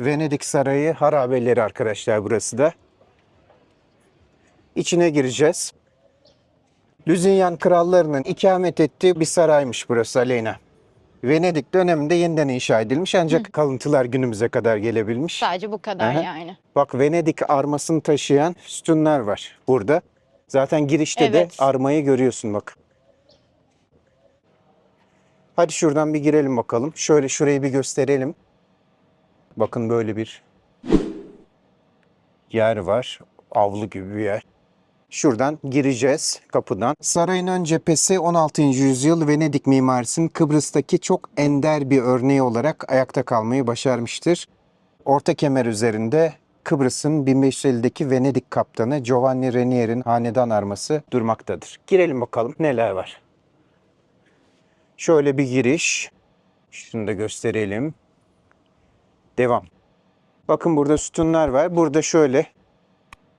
Venedik Sarayı harabeleri arkadaşlar burası da. İçine gireceğiz. Lüzinyan krallarının ikamet ettiği bir saraymış burası Aleyna. Venedik döneminde yeniden inşa edilmiş ancak kalıntılar günümüze kadar gelebilmiş. Sadece bu kadar Aha. yani. Bak Venedik armasını taşıyan sütunlar var burada. Zaten girişte Evet. de armayı görüyorsun bak. Hadi şuradan bir girelim bakalım. Şöyle şurayı bir gösterelim. Bakın böyle bir yer var. Avlu gibi bir yer. Şuradan gireceğiz kapıdan. Sarayın ön cephesi 16. yüzyıl Venedik mimarisinin Kıbrıs'taki çok ender bir örneği olarak ayakta kalmayı başarmıştır. Orta kemer üzerinde Kıbrıs'ın 1550'deki Venedik kaptanı Giovanni Renier'in hanedan arması durmaktadır. Girelim bakalım neler var. Şöyle bir giriş. Şunu da gösterelim. Devam. Bakın burada sütunlar var. Burada şöyle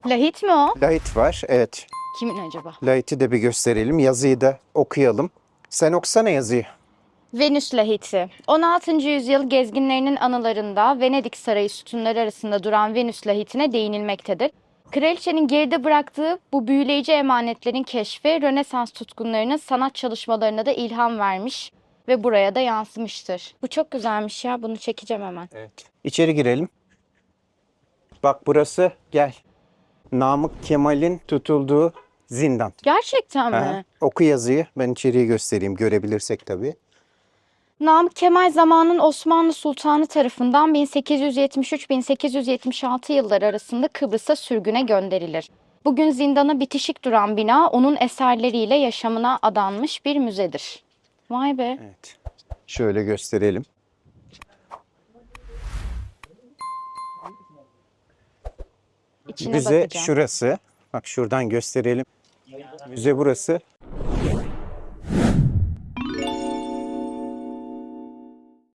Lahit mi o? lahit var. Evet. Kimin acaba? Lahit'i de bir gösterelim. Yazıyı da okuyalım. Sen okusana yazıyı. Venüs lahiti. 16. yüzyıl gezginlerinin anılarında Venedik Sarayı sütunları arasında duran Venüs lahitine değinilmektedir. Kraliçenin geride bıraktığı bu büyüleyici emanetlerin keşfi Rönesans tutkunlarının sanat çalışmalarına da ilham vermiş ve buraya da yansımıştır. Bu çok güzelmiş ya bunu çekeceğim hemen. Evet. İçeri girelim. Bak burası gel. Namık Kemal'in tutulduğu zindan. Gerçekten mi? Oku yazıyı. Ben içeriği göstereyim görebilirsek tabii. Namık Kemal zamanın Osmanlı Sultanı tarafından 1873-1876 yılları arasında Kıbrıs'a sürgüne gönderilir. Bugün zindana bitişik duran bina onun eserleriyle yaşamına adanmış bir müzedir. Vay be. Evet. Şöyle gösterelim. İçine Müze bakacağım. şurası. Bak şuradan gösterelim. Müze burası.